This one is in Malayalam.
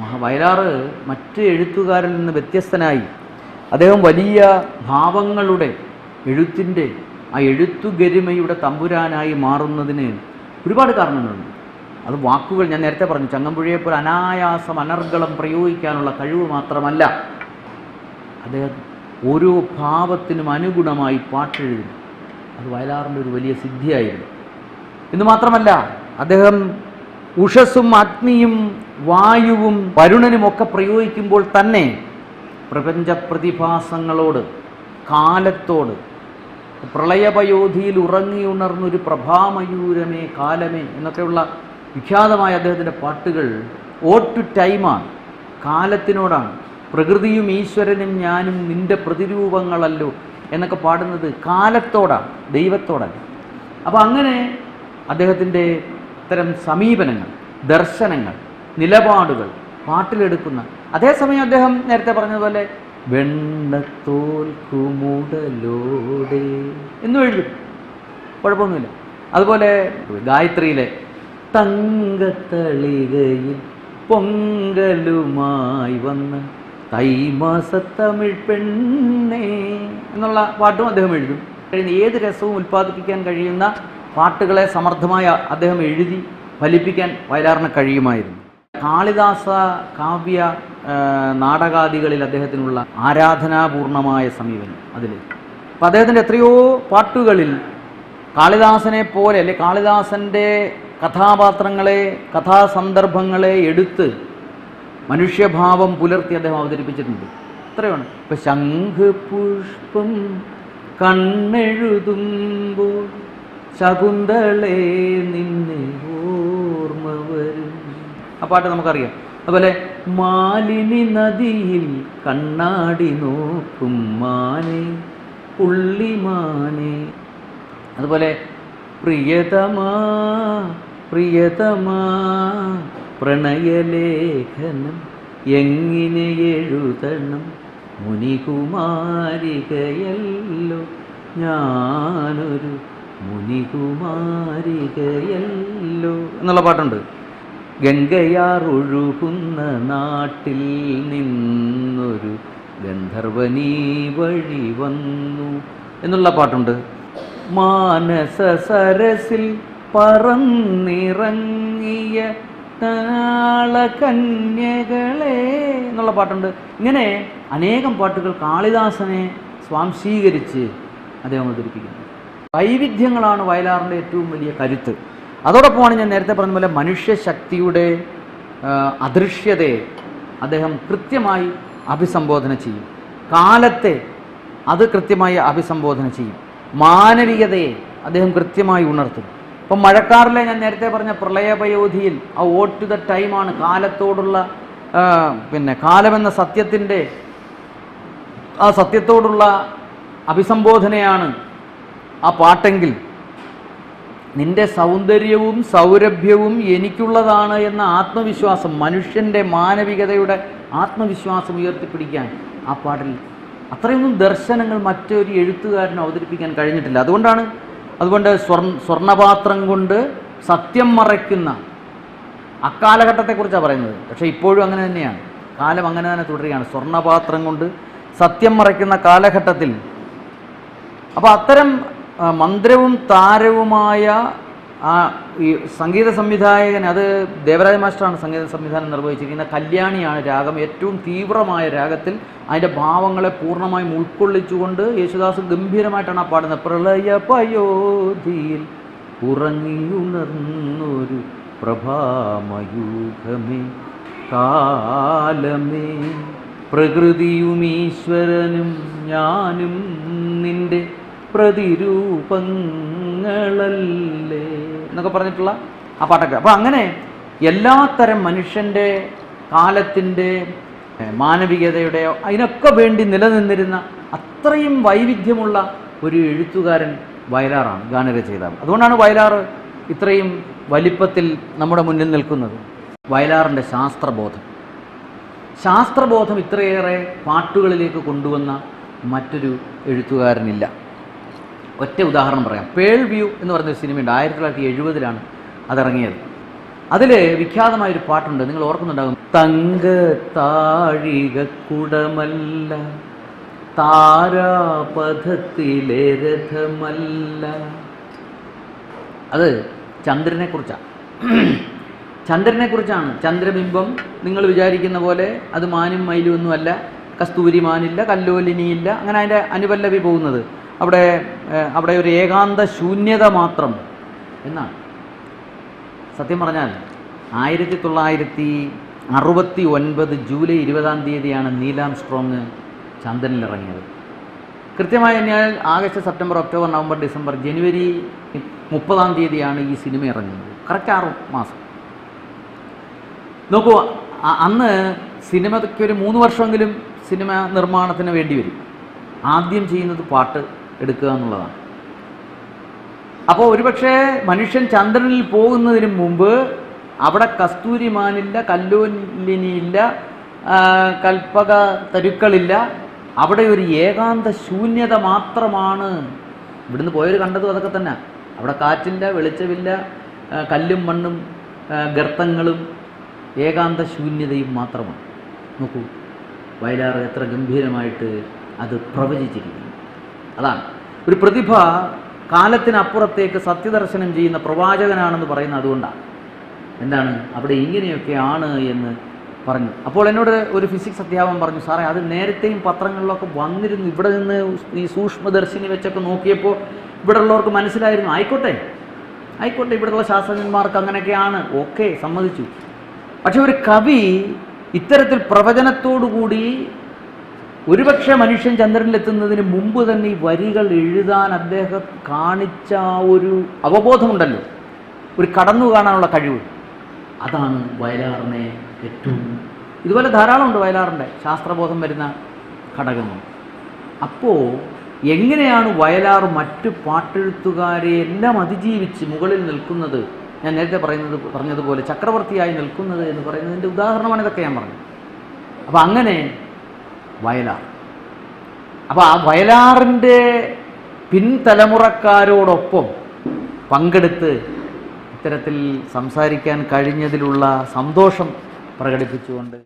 വയലാറ് മറ്റ് എഴുത്തുകാരിൽ നിന്ന് വ്യത്യസ്തനായി. അദ്ദേഹം വലിയ ഭാവങ്ങളുടെ എഴുത്തിന്റെ ആ എഴുത്തുഗരിമയുടെ തമ്പുരാനായി മാറുന്നതിന് ഒരുപാട് കാരണങ്ങളുണ്ട്. അത് വാക്കുകൾ ഞാൻ നേരത്തെ പറഞ്ഞു ചങ്ങമ്പുഴയെ പോലെ അനായാസം അനർഗളം പ്രയോഗിക്കാനുള്ള കഴിവ് മാത്രമല്ല. അദ്ദേഹം ഓരോ ഭാവത്തിനും അനുഗുണമായി പാട്ടെഴുതി. അത് വയലാറിന്റെ ഒരു വലിയ സിദ്ധിയായിരുന്നു. എന്ന് മാത്രമല്ല അദ്ദേഹം ഉഷസ്സും അഗ്നിയും വായുവും വരുണനും ഒക്കെ പ്രയോഗിക്കുമ്പോൾ തന്നെ പ്രപഞ്ച പ്രതിഭാസങ്ങളോട് കാലത്തോട് പ്രളയപയോധിയിൽ ഉറങ്ങിയുണർന്നൊരു പ്രഭാമയൂരമേ കാലമേ എന്നൊക്കെയുള്ള വിഖ്യാതമായ അദ്ദേഹത്തിന്റെ പാട്ടുകൾ ഓ ടു ടൈമാണ് കാലത്തിനോടാണ്. പ്രകൃതിയും ഈശ്വരനും ഞാനും നിന്റെ പ്രതിരൂപങ്ങളല്ലോ എന്നൊക്കെ പാടുന്നത് കാലത്തോടാണ് ദൈവത്തോടല്ല. അപ്പോൾ അങ്ങനെ അദ്ദേഹത്തിന്റെ ഇത്തരം സമീപനങ്ങൾ ദർശനങ്ങൾ നിലപാടുകൾ പാട്ടിലെടുക്കുന്ന. അതേസമയം അദ്ദേഹം നേരത്തെ പറഞ്ഞതുപോലെ വെണ്ണത്തോൽ കുമുടലോടെ എന്ന് എഴുതും. കുഴപ്പമൊന്നുമില്ല. അതുപോലെ ഗായത്രിയിലെ തങ്കത്തളികയിൽ പൊങ്കലുമായി വന്ന തൈമാസത്തമിഴ് പെണ്ണേ എന്നുള്ള പാട്ടും അദ്ദേഹം എഴുതും. കഴിയുന്ന ഏത് രസവും ഉൽപ്പാദിപ്പിക്കാൻ കഴിയുന്ന പാട്ടുകളെ സമർത്ഥമായി അദ്ദേഹം എഴുതി ഫലിപ്പിക്കാൻ വയലാറിന് കഴിയുമായിരുന്നു. കാളിദാസ കാവ്യ നാടകാദികളിൽ അദ്ദേഹത്തിനുള്ള ആരാധനാപൂർണമായ സമീപനം അതിൽ അപ്പം അദ്ദേഹത്തിന്റെ എത്രയോ പാട്ടുകളിൽ കാളിദാസനെ പോലെ അല്ലെ കാളിദാസന്റെ കഥാപാത്രങ്ങളെ കഥാസന്ദർഭങ്ങളെ എടുത്ത് മനുഷ്യഭാവം പുലർത്തി അദ്ദേഹം അവതരിപ്പിച്ചിട്ടുണ്ട്. ഇത്രയാണ് ഇപ്പം ശംഖ് പുഷ്പം കണ്ണെഴുതുമ്പോൾ ശകുന്തളെ നിന്നെ ഓർമ്മ വരും. ആ പാട്ട് നമുക്കറിയാം. അതുപോലെ മാലിനി നദിയിൽ കണ്ണാടി നോക്കും മാനെ പുള്ളിമാനെ അതുപോലെ പ്രിയതമാ പ്രിയതമാ പ്രണയലേഖനം എങ്ങനെ എഴുതണം? മുനികുമാരികയല്ലോ ഞാനൊരു മുനികുമാരികയല്ലോ എന്നുള്ള പാട്ടുണ്ട്. ഗംഗയാർ ഒഴുകുന്ന നാട്ടിൽ നിന്നൊരു ഗന്ധർവനീ വഴി വന്നു എന്നുള്ള പാട്ടുണ്ട്. മാനസ സരസിൽ പറന്നിറങ്ങിയ താളകന്യകളെ എന്നുള്ള പാട്ടുണ്ട്. ഇങ്ങനെ അനേകം പാട്ടുകൾ കാളിദാസനെ സ്വാംശീകരിച്ച് അദ്ദേഹം അവതരിപ്പിക്കുന്നു. വൈവിധ്യങ്ങളാണ് വയലാറിന്റെ ഏറ്റവും വലിയ കരുത്ത്. അതോടൊപ്പമാണ് ഞാൻ നേരത്തെ പറഞ്ഞ പോലെ മനുഷ്യശക്തിയുടെ അദൃശ്യതയെ അദ്ദേഹം കൃത്യമായി അഭിസംബോധന ചെയ്യും. കാലത്തെ അത് കൃത്യമായി അഭിസംബോധന ചെയ്യും. മാനവികതയെ അദ്ദേഹം കൃത്യമായി ഉണർത്തും. ഇപ്പം മഴക്കാറിലെ ഞാൻ നേരത്തെ പറഞ്ഞ പ്രളയപയോധിയിൽ ആ ഓട്ട് ടു ദ ടൈമാണ് കാലത്തോടുള്ള പിന്നെ കാലമെന്ന സത്യത്തിന്റെ ആ സത്യത്തോടുള്ള അഭിസംബോധനയാണ് ആ പാട്ടെങ്കിൽ നിന്റെ സൗന്ദര്യവും സൗരഭ്യവും എനിക്കുള്ളതാണ് എന്ന ആത്മവിശ്വാസം മനുഷ്യന്റെ മാനവികതയുടെ ആത്മവിശ്വാസം ഉയർത്തിപ്പിടിക്കാൻ ആ പാട്ടിൽ അത്രയൊന്നും ദർശനങ്ങൾ മറ്റൊരു എഴുത്തുകാരനും അവതരിപ്പിക്കാൻ കഴിഞ്ഞിട്ടില്ല. അതുകൊണ്ടാണ് അതുകൊണ്ട് സ്വർണ സ്വർണപാത്രം കൊണ്ട് സത്യം മറയ്ക്കുന്ന അക്കാലഘട്ടത്തെക്കുറിച്ചാണ് പറയുന്നത്. പക്ഷേ ഇപ്പോഴും അങ്ങനെ തന്നെയാണ്. കാലം അങ്ങനെ തന്നെ തുടരുകയാണ്. സ്വർണപാത്രം കൊണ്ട് സത്യം മറയ്ക്കുന്ന കാലഘട്ടത്തിൽ. അപ്പോൾ അത്തരം മന്ത്രവും താരവുമായ ആ ഈ സംഗീത സംവിധായകൻ അത് ദേവരാജ മാസ്റ്ററാണ് സംഗീത സംവിധാനം നിർവഹിച്ചിരിക്കുന്ന കല്യാണിയാണ് രാഗം. ഏറ്റവും തീവ്രമായ രാഗത്തിൽ അതിന്റെ ഭാവങ്ങളെ പൂർണമായും ഉൾക്കൊള്ളിച്ചുകൊണ്ട് യേശുദാസ് ഗംഭീരമായിട്ടാണ് ആ പാടുന്നത്. പ്രളയ പയോധിയിൽ ഉറങ്ങിയുണർന്നൊരു പ്രഭാമയൂഖമേ കാലമേ പ്രകൃതിയും ഈശ്വരനും ഞാനും നിന്റെ പ്രതിരൂപങ്ങളല്ലേ എന്നൊക്കെ പറഞ്ഞിട്ടുള്ള ആ പാട്ടൊക്കെ. അപ്പോൾ അങ്ങനെ എല്ലാത്തരം മനുഷ്യന്റെ കാലത്തിന്റെ മാനവികതയുടെ അതിനൊക്കെ വേണ്ടി നിലനിന്നിരുന്ന അത്രയും വൈവിധ്യമുള്ള ഒരു എഴുത്തുകാരൻ വയലാറാണ് ഗാനരചയിതാവ്. അതുകൊണ്ടാണ് വയലാറ് ഇത്രയും വലിപ്പത്തിൽ നമ്മുടെ മുന്നിൽ നിൽക്കുന്നത്. വയലാറിന്റെ ശാസ്ത്രബോധം. ശാസ്ത്രബോധം ഇത്രയേറെ പാട്ടുകളിലേക്ക് കൊണ്ടുവന്ന മറ്റൊരു എഴുത്തുകാരനില്ല. ഒറ്റ ഉദാഹരണം പറയാം. പേൾ വ്യൂ എന്ന് പറഞ്ഞൊരു സിനിമയുണ്ട്. ആയിരത്തി തൊള്ളായിരത്തി എഴുപതിലാണ് അതിറങ്ങിയത്. അതിൽ വിഖ്യാതമായൊരു പാട്ടുണ്ട്. നിങ്ങൾ ഓർക്കുന്നുണ്ടാകും. തങ്ക താഴിക കുടമല്ല താരാപഥത്തിലെ രഥമല്ല. അത് ചന്ദ്രനെ കുറിച്ചാണ് ചന്ദ്രനെ കുറിച്ചാണ് ചന്ദ്രബിംബം നിങ്ങൾ വിചാരിക്കുന്ന പോലെ അത് മാനും മയിലും ഒന്നുമല്ല. കസ്തൂരി മാനില്ല കല്ലോലിനിയില്ല. അങ്ങനെ അതിന്റെ അനുപല്ലവി പോകുന്നത്. അവിടെ അവിടെ ഒരു ഏകാന്ത ശൂന്യത മാത്രം എന്നാണ്. സത്യം പറഞ്ഞാൽ ആയിരത്തി തൊള്ളായിരത്തി അറുപത്തി ഒൻപത് ജൂലൈ ഇരുപതാം തീയതിയാണ് നീലാം സ്ട്രോങ് ചന്ദ്രനിലിറങ്ങിയത് കൃത്യമായി കഴിഞ്ഞാൽ August September October November December ജനുവരി മുപ്പതാം തീയതിയാണ് ഈ സിനിമ ഇറങ്ങുന്നത്. കറക്റ്റ് ആറ് മാസം. നോക്കൂ അന്ന് സിനിമയ്ക്ക് ഒരു മൂന്ന് വർഷമെങ്കിലും സിനിമ നിർമ്മാണത്തിന് വേണ്ടി വരും. ആദ്യം ചെയ്യുന്നത് പാട്ട് എടുക്കുക എന്നുള്ളതാണ്. അപ്പോൾ ഒരുപക്ഷെ മനുഷ്യൻ ചന്ദ്രനിൽ പോകുന്നതിന് മുമ്പ് അവിടെ കസ്തൂരിമാനില്ല കല്ലോലിനിയില്ല കൽപ്പക തരുക്കളില്ല. അവിടെ ഒരു ഏകാന്ത ശൂന്യത മാത്രമാണ്. ഇവിടുന്ന് പോയവർ കണ്ടതും അതൊക്കെ തന്നെ. അവിടെ കാറ്റില്ല വെളിച്ചമില്ല കല്ലും മണ്ണും ഗർത്തങ്ങളും ഏകാന്ത ശൂന്യതയും മാത്രമാണ്. നോക്കൂ വയലാർ എത്ര ഗംഭീരമായിട്ട് അത് പ്രവചിച്ചിരിക്കുന്നു. അതാണ്. ഒരു പ്രതിഭ കാലത്തിനപ്പുറത്തേക്ക് സത്യദർശനം ചെയ്യുന്ന പ്രവാചകനാണെന്ന് പറയുന്നത് അതുകൊണ്ടാണ്. എന്താണ്? അവിടെ ഇങ്ങനെയൊക്കെയാണ് എന്ന് പറഞ്ഞു. അപ്പോൾ എന്നോട് ഒരു ഫിസിക്സ് അധ്യാപകൻ പറഞ്ഞു സാറേ അത് നേരത്തെയും പത്രങ്ങളിലൊക്കെ വന്നിരുന്നു. ഇവിടെ നിന്ന് ഈ സൂക്ഷ്മദർശിനി വെച്ചൊക്കെ നോക്കിയപ്പോൾ ഇവിടെ ഉള്ളവർക്ക് മനസ്സിലായിരുന്നു. ആയിക്കോട്ടെ ആയിക്കോട്ടെ ഇവിടെയുള്ള ശാസ്ത്രജ്ഞന്മാർക്ക് അങ്ങനെയൊക്കെയാണ്. ഓക്കെ സമ്മതിച്ചു. പക്ഷെ ഒരു കവി ഇത്തരത്തിൽ പ്രവചനത്തോടുകൂടി ഒരുപക്ഷെ മനുഷ്യൻ ചന്ദ്രനിലെത്തുന്നതിന് മുമ്പ് തന്നെ ഈ വരികൾ എഴുതാൻ അദ്ദേഹം കാണിച്ച ഒരു അവബോധമുണ്ടല്ലോ. ഒരു കടന്നു കാണാനുള്ള കഴിവ്. അതാണ് വയലാറിനെ ഏറ്റവും ഇതുപോലെ ധാരാളമുണ്ട് വയലാറിന്റെ ശാസ്ത്രബോധം വരുന്ന ഘടകങ്ങൾ. അപ്പോൾ എങ്ങനെയാണ് വയലാർ മറ്റു പാട്ടെഴുത്തുകാരെ എല്ലാം അതിജീവിച്ച് മുകളിൽ നിൽക്കുന്നത്? ഞാൻ നേരത്തെ പറയുന്നത് പറഞ്ഞതുപോലെ ചക്രവർത്തിയായി നിൽക്കുന്നത് എന്ന് പറയുന്നതിന്റെ ഉദാഹരണമാണ് ഇതൊക്കെ ഞാൻ പറഞ്ഞത്. അപ്പോൾ അങ്ങനെ വയലാർ. അപ്പോൾ ആ വയലാറിന്റെ പിൻതലമുറക്കാരോടൊപ്പം പങ്കെടുത്ത് ഇത്തരത്തിൽ സംസാരിക്കാൻ കഴിഞ്ഞതിലുള്ള സന്തോഷം പ്രകടിപ്പിച്ചുകൊണ്ട്